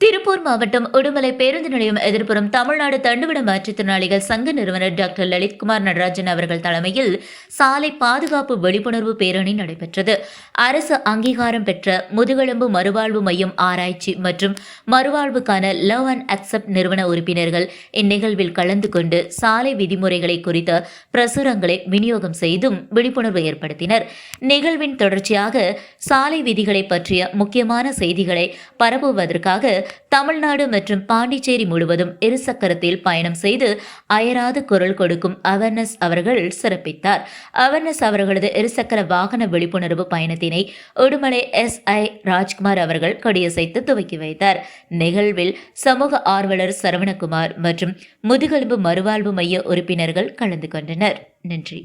திருப்பூர் மாவட்டம் உடுமலை பேருந்து நிலையம் எதிர்ப்புறம் தமிழ்நாடு தண்டுவிட மாற்றுத்திறனாளிகள் சங்க நிறுவனர் டாக்டர் லலித்குமார் நடராஜன் அவர்கள் தலைமையில் சாலை பாதுகாப்பு விழிப்புணர்வு பேரணி நடைபெற்றது. அரசு அங்கீகாரம் பெற்ற முதுகெலும்பு மறுவாழ்வு மையம் ஆராய்ச்சி மற்றும் மறுவாழ்வுக்கான லவ் அண்ட் அக்செப்ட் நிறுவன உறுப்பினர்கள் இந்நிகழ்வில் கலந்து கொண்டு சாலை விதிமுறைகளை குறித்த பிரசுரங்களை விநியோகம் செய்தும் விழிப்புணர்வு ஏற்படுத்தினர். நிகழ்வின் தொடர்ச்சியாக சாலை விதிகளை பற்றிய முக்கியமான செய்திகளை பரப்புவதற்காக தமிழ்நாடு மற்றும் பாண்டிச்சேரி முழுவதும் இருசக்கரத்தில் பயணம் செய்து அயராது குரல் கொடுக்கும் அவர்னஸ் அவர்கள் சிறப்பித்தார். அவர்னஸ் அவர்களது இருசக்கர வாகன விழிப்புணர்வு பயணத்தினை உடுமலை எஸ் ஐ ராஜ்குமார் அவர்கள் கொடியசைத்து துவக்கி வைத்தார். நிகழ்வில் சமூக ஆர்வலர் சரவணகுமார் மற்றும் முதுகெலும்பு மறுவாழ்வு மைய உறுப்பினர்கள் கலந்து கொண்டனர். நன்றி.